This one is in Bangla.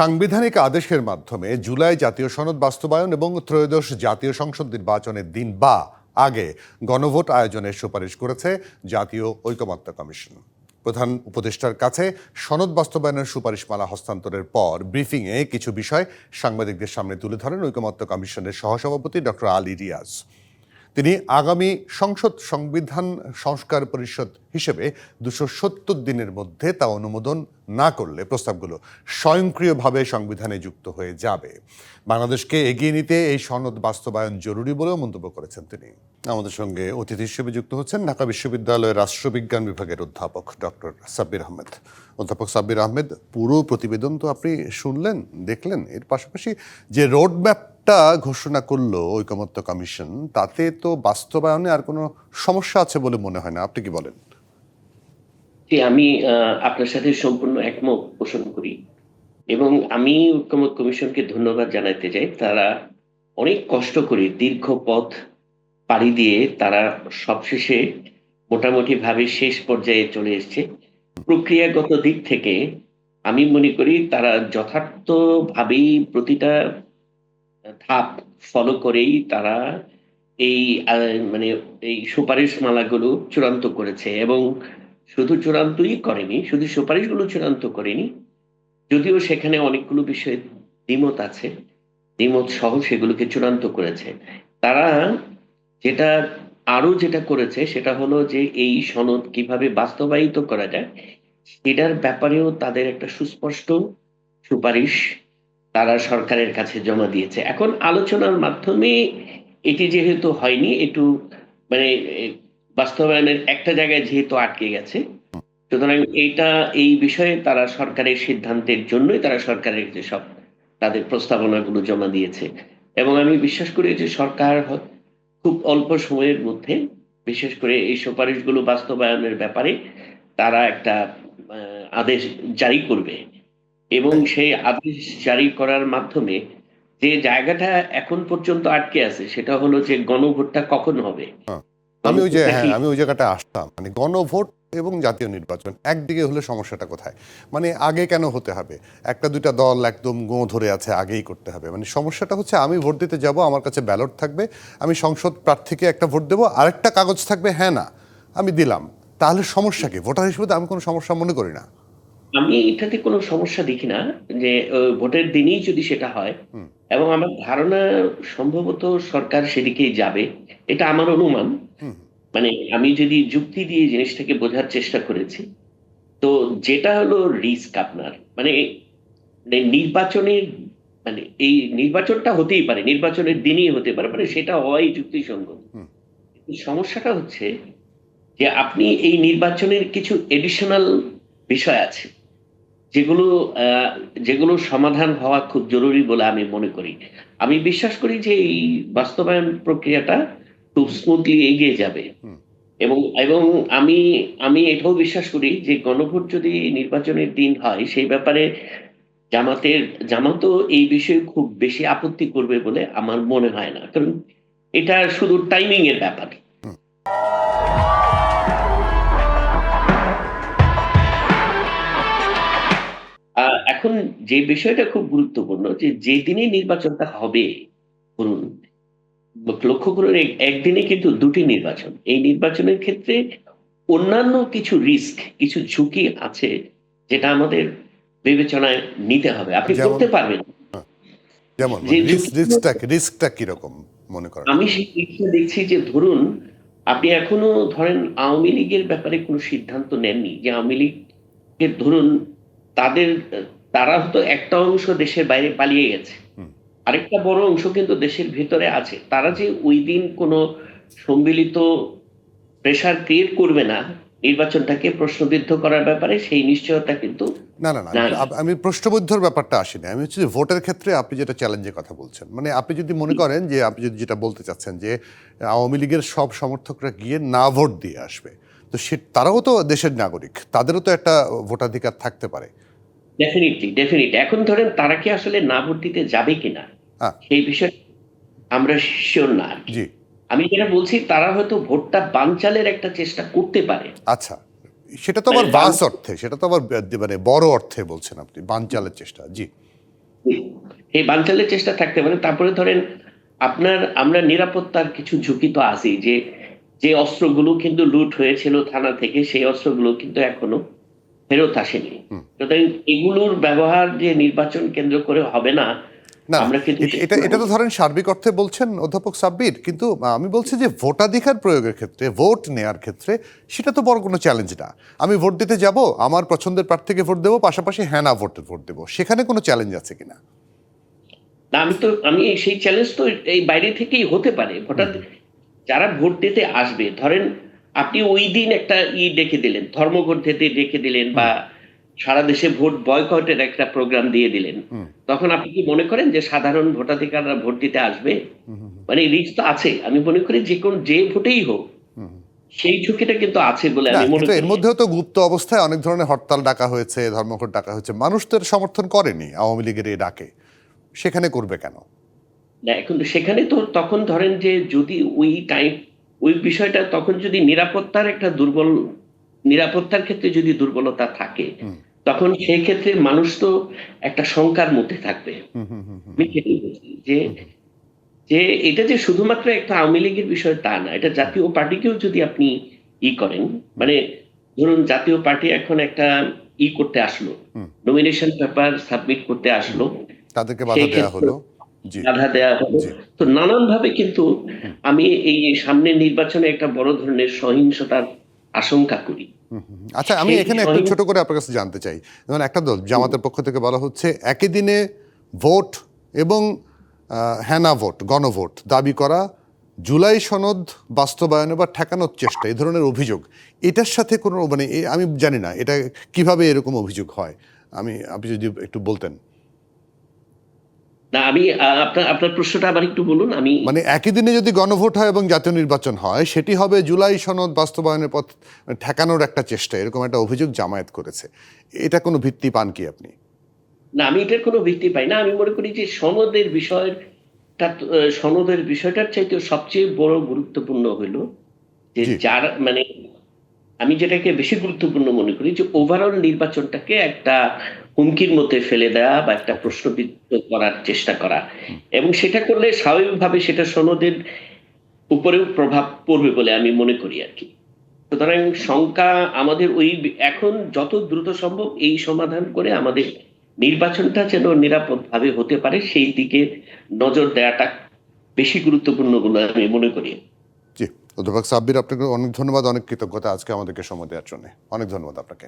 সাংবিধানিক আদেশের মাধ্যমে জুলাই জাতীয় সনদ বাস্তবায়ন এবং ত্রয়োদশ জাতীয় সংসদ নির্বাচনের দিন বা আগে গণভোট আয়োজনের সুপারিশ করেছে জাতীয় ঐকমত্য কমিশন। প্রধান উপদেষ্টার কাছে সনদ বাস্তবায়নের সুপারিশমালা হস্তান্তরের পর ব্রিফিংয়ে কিছু বিষয় সাংবাদিকদের সামনে তুলে ধরেন ঐকমত্য কমিশনের সহসভাপতি ডক্টর আলী রিয়াজ। তিনি আগামী সংসদ সংবিধান সংস্কার পরিষদ হিসেবে দুশো সত্তর দিনের মধ্যে তা অনুমোদন না করলে প্রস্তাবগুলো স্বয়ংক্রিয়ভাবে সংবিধানে যুক্ত হয়ে যাবে। বাংলাদেশকে এগিয়ে নিতে এই সনদ বাস্তবায়ন জরুরি বলেও মন্তব্য করেছেন তিনি। আমাদের সঙ্গে অতিথি হিসেবে যুক্ত হচ্ছেন ঢাকা বিশ্ববিদ্যালয়ের রাষ্ট্রবিজ্ঞান বিভাগের অধ্যাপক ডক্টর সাব্বির আহমেদ। অধ্যাপক সাব্বির আহমেদ, পুরো প্রতিবেদন তো আপনি শুনলেন, দেখলেন। এর পাশাপাশি যে রোডম্যাপটা ঘোষণা করল ঐকমত্য কমিশন, তাতে তো বাস্তবায়নে আর কোনো সমস্যা আছে বলে মনে হয় না। আপনি কি বলেন? আমি আপনার সাথে সম্পূর্ণ একমত পোষণ করি। এবং আমি ঐক্যমত কমিশনকে ধন্যবাদ জানাতে চাই। তারা অনেক কষ্ট করে দীর্ঘ পথ পাড়ি দিয়ে তারা সবশেষে মোটামুটি ভাবে শেষ পর্যায়ে চলে এসছে। প্রক্রিয়াগত দিক থেকে আমি মনে করি তারা যথার্থভাবেই প্রতিটা ধাপ ফলো করেই তারা এই মানে এই সুপারিশ মালাগুলো চূড়ান্ত করেছে এবং শুধু চূড়ান্তই করেনি, শুধু সুপারিশগুলো চূড়ান্ত করেনি, যদিও সেখানে অনেকগুলো বিষয়ে দ্বিমত আছে, দ্বিমত সহ সেগুলোকে চূড়ান্ত করেছে। তারা যেটা আরও যেটা করেছে সেটা হলো যে এই সনদ কীভাবে বাস্তবায়িত করা যায়, সেটার ব্যাপারেও তাদের একটা সুস্পষ্ট সুপারিশ তারা সরকারের কাছে জমা দিয়েছে। এখন আলোচনার মাধ্যমে এটি যেহেতু হয়নি, একটু মানে বাস্তবায়নের একটা জায়গায় যেহেতু আটকে গেছে, সুতরাং এইটা এই বিষয়ে তারা সরকারের সিদ্ধান্তের জন্যই তারা সরকারের কাছে সব তাদের প্রস্তাবনাগুলো জমা দিয়েছে। এবং আমি বিশ্বাস করি যে সরকার খুব অল্প সময়ের মধ্যে বিশেষ করে এই সুপারিশগুলো বাস্তবায়নের ব্যাপারে তারা একটা আদেশ জারি করবে। এবং সেই আদেশ জারি করার মাধ্যমে যে জায়গাটা এখন পর্যন্ত আটকে আছে সেটা হলো যে গণভোটটা কখন হবে? আমি ওই যে হ্যাঁ আমি ওই জায়গাটা আসতাম। মানে গণভোট এবং জাতীয় নির্বাচন। একদিকে হলে সমস্যাটা কোথায়? মানে আগে কেন হতে হবে? একটা দুইটা দল একদম গোঁ ধরে আছে আগেই করতে হবে। মানে সমস্যাটা হচ্ছে আমি ভোট দিতে যাব আমার কাছে ব্যালট থাকবে আমি সংসদ প্রার্থীকে একটা ভোট দেবো আরেকটা কাগজ থাকবে হ্যাঁ না আমি দিলাম। তাহলে সমস্যা কি? ভোটার হিসেবে আমি কোনো সমস্যা মনে করি না। আমি এটাতে কোনো সমস্যা দেখি না যে ভোটের দিনেই যদি সেটা হয়। এবং আমার ধারণা সম্ভবত সরকার সেদিকেই যাবে। এটা আমার অনুমান। মানে আমি যদি যুক্তি দিয়ে জিনিসটাকে বোঝার চেষ্টা করেছি তো যেটা হলো রিস্ক আপনার মানে মানে নির্বাচনের মানে এই নির্বাচনটা হতেই পারে নির্বাচনের দিনই হতে পারে মানে সেটা হওয়াই যুক্তিসঙ্গত। সমস্যাটা হচ্ছে যে আপনি এই নির্বাচনের কিছু এডিশনাল বিষয় আছে যেগুলো যেগুলো সমাধান হওয়া খুব জরুরি বলে আমি মনে করি আমি বিশ্বাস করি যে এই বাস্তবায়ন প্রক্রিয়াটা খুব স্মুথলি এগিয়ে যাবে। এবং এবং আমি আমি এটাও বিশ্বাস করি যে গণভোট যদি নির্বাচনের দিন হয় সেই ব্যাপারে জামাতের জামাতও এই বিষয়ে খুব বেশি আপত্তি করবে বলে আমার মনে হয় না। কারণ এটা শুধু টাইমিং এর ব্যাপার। এখন যে বিষয়টা খুব গুরুত্বপূর্ণ যে যে দিনে নির্বাচনটা হবে ধরুন লক্ষ্য করুন একদিনে কিন্তু দুটি নির্বাচন। এই নির্বাচনের ক্ষেত্রে অন্যান্য কিছু রিস্ক কিছু ঝুঁকি আছে যেটা আমাদের বিবেচনায় নিতে হবে। আপনি করতে পারবেন। যেমন যে রিস্ক ঝুঁকি- রিস্কটা রিস্কটা কীরকম মনে করেন? আমি সেই দেখছি যে ধরুন আপনি এখনও ধরেন আওয়ামী লীগের ব্যাপারে কোনো সিদ্ধান্ত নেননি যে আওয়ামী লীগের ধরুন তাদের তারা হয়তো একটা অংশ দেশের বাইরে পালিয়ে গেছে। আরেকটা বড় অংশ কিন্তু দেশের ভিতরে আছে। তারা যে ওই দিন কোনো সম্মিলিত প্রেসার ক্রিয়েট করবে না নির্বাচনটাকে প্রশ্নবিদ্ধ করার ব্যাপারে সেই নিশ্চয়তা কিন্তু না না না আমি- প্রশ্নবুদ্ধর ব্যাপারটা আসিনি। আমি হচ্ছে ভোটের ক্ষেত্রে আপনি যেটা চ্যালেঞ্জের কথা বলছেন মানে আপনি যদি মনে করেন যে আপনি যদি যেটা বলতে চাচ্ছেন যে আওয়ামী লীগের সব সমর্থকরা গিয়ে না ভোট দিয়ে আসবে তো সে তারাও তো দেশের নাগরিক তাদেরও তো একটা ভোটাধিকার থাকতে পারে। ডেফিনেটলি ডেফিনেটলি এখন ধরেন তারা কি আসলে না ভোট দিতে যাবে কিনা। সেই বিষয়ে আমরা শিওর না জি। আমি যেটা বলছি তারা হয়তো ভোটটা বানচালের একটা চেষ্টা করতে পারে। আচ্ছা সেটা তো আবার মানে বাস অর্থে সেটা তো আবার মানে বড় অর্থে বলছেন আপনি বানচালের চেষ্টা জি। এই বানচালের চেষ্টা থাকতে পারে। তারপরে ধরেন আপনার আমরা নিরাপত্তার কিছু ঝুঁকি তো আছেই যে যে অস্ত্রগুলো কিন্তু লুট হয়েছিল থানা থেকে সেই অস্ত্রগুলো কিন্তু এখনও ফেরত আসেনি। সুতরাং এগুলোর ব্যবহার যে নির্বাচন কেন্দ্র করে হবে না না এটা- এটা তো ধরেন সার্বিক অর্থে বলছেন অধ্যাপক সাব্বির কিন্তু আমি বলছি যে ভোটাধিকার প্রয়োগের ক্ষেত্রে ভোট নেয়ার ক্ষেত্রে সেটা তো বড় কোনো চ্যালেঞ্জ না। আমি ভোট দিতে যাব আমার পছন্দের প্রার্থীকে ভোট দেবো পাশাপাশি হ্যাঁ না ভোটে ভোট দেবো। সেখানে কোনো চ্যালেঞ্জ আছে কিনা? না আমি তো আমি সেই চ্যালেঞ্জ তো এই বাইরে থেকেই হতে পারে। ভোটার যারা ভোট দিতে আসবে ধরেন আপনি ওই দিন একটা ই ডেকে দিলেন ধর্মঘট দিতে ডেকে দিলেন বা সারা দেশে ভোট বয়কটের একটা প্রোগ্রাম দিয়ে দিলেন। তখন আপনি কি মনে করেন যে সাধারণ ভোটাধিকাররা ভোট দিতে আসবে? মানে রিস্ক তো আছে। আমি মনে করি যে কোন যে ভোটেই হোক সেই ঝুঁকিটা কিন্তু আছে বলে আমি মনে কিন্তু এর মধ্যেও তো গুপ্ত অবস্থায় অনেক ধরনের হরতাল ডাকা হয়েছে ধর্মঘট ডাকা হয়েছে। মানুষ তো সমর্থন করেনি আওয়ামী লীগের এই ডাকে। সেখানে করবে কেন? না এখন সেখানে তো তখন ধরেন যে যদি ওই টাইম ওই বিষয়টা তখন যদি নিরাপত্তার একটা দুর্বল নিরাপত্তার ক্ষেত্রে যদি দুর্বলতা থাকে তখন সেই ক্ষেত্রে মানুষ তো একটা শঙ্কার মধ্যে থাকবে। যে যে এটা যে শুধুমাত্র একটা আওয়ামী লীগের বিষয় তা না এটা জাতীয় পার্টিকেও যদি আপনি ই করেন মানে ধরুন জাতীয় পার্টি এখন একটা ই করতে আসলো। নমিনেশন পেপার সাবমিট করতে আসলো তাদেরকে বাধা দেওয়া হলো। বাধা দেওয়া হলো। তো নানান ভাবে কিন্তু আমি এই সামনের নির্বাচনে একটা বড় ধরনের সহিংসতার আশঙ্কা করি। আচ্ছা আমি এখানে একটু ছোট করে আপনার কাছে জানতে চাই। যেমন একটা দল জামাতের পক্ষ থেকে বলা হচ্ছে একই দিনে ভোট এবং হ্যানা ভোট গণভোট দাবি করা জুলাই সনদ বাস্তবায়নে বা ঠেকানোর চেষ্টা এই ধরনের অভিযোগ এটার সাথে কোনো মানে আমি জানি না এটা কীভাবে এরকম অভিযোগ হয়? আমি আপনি যদি একটু বলতেন। না আমি আপনার আপনার প্রশ্নটা আবার একটু বলুন আমি মানে একই দিনে যদি গণভোট হয় এবং জাতীয় নির্বাচন হয় সেটি হবে জুলাই সনদ বাস্তবায়নের পথ ঠেকানোর একটা চেষ্টা এরকম একটা অভিযোগ জামায়াত করেছে। এটা কোনো ভিত্তি পান কি আপনি? না আমি এটার কোনো ভিত্তি পাই না। আমি মনে করি যে সনদের বিষয়টা সনদের বিষয়টার চাইতে সবচেয়ে বড় গুরুত্বপূর্ণ হলো যে। যার মানে আমি যেটাকে বেশি গুরুত্বপূর্ণ মনে করি যে ওভারঅল নির্বাচনটাকে একটা হুমকির মধ্যে ফেলে দেওয়া বা একটা প্রশ্নবিদ্ধ করার চেষ্টা করা। এবং সেটা করলে স্বাভাবিকভাবে সেটা সনদের উপরেও প্রভাব পড়বে বলে আমি মনে করি আর কি। সুতরাং শঙ্কা আমাদের ওই এখন যত দ্রুত সম্ভব এই সমাধান করে আমাদের নির্বাচনটা যেন নিরাপদভাবে হতে পারে, সেই দিকে নজর দেওয়াটা বেশি গুরুত্বপূর্ণ বলে আমি মনে করি। অধ্যাপক সাব্বির, আপনাকে অনেক ধন্যবাদ, অনেক কৃতজ্ঞতা আজকে আমাদেরকে সময় দেওয়ার জন্য। অনেক ধন্যবাদ আপনাকে।